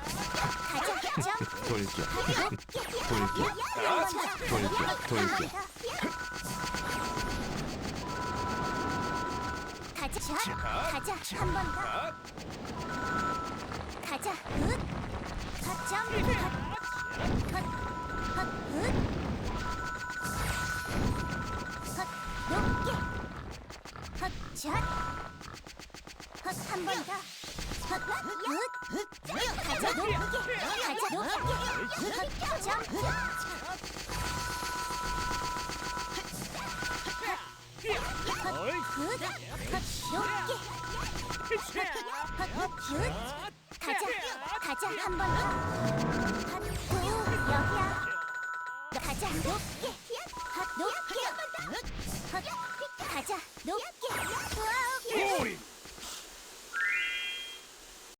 가자 돌격 돌격 돌격 돌격 가자 가자 한 번 더 가자 굿 컷점 컷컷컷 굿 한 번 더! 컷 굿! 여기야! 가자 높게! 컷 높게! 컷 가자. 높게! 오리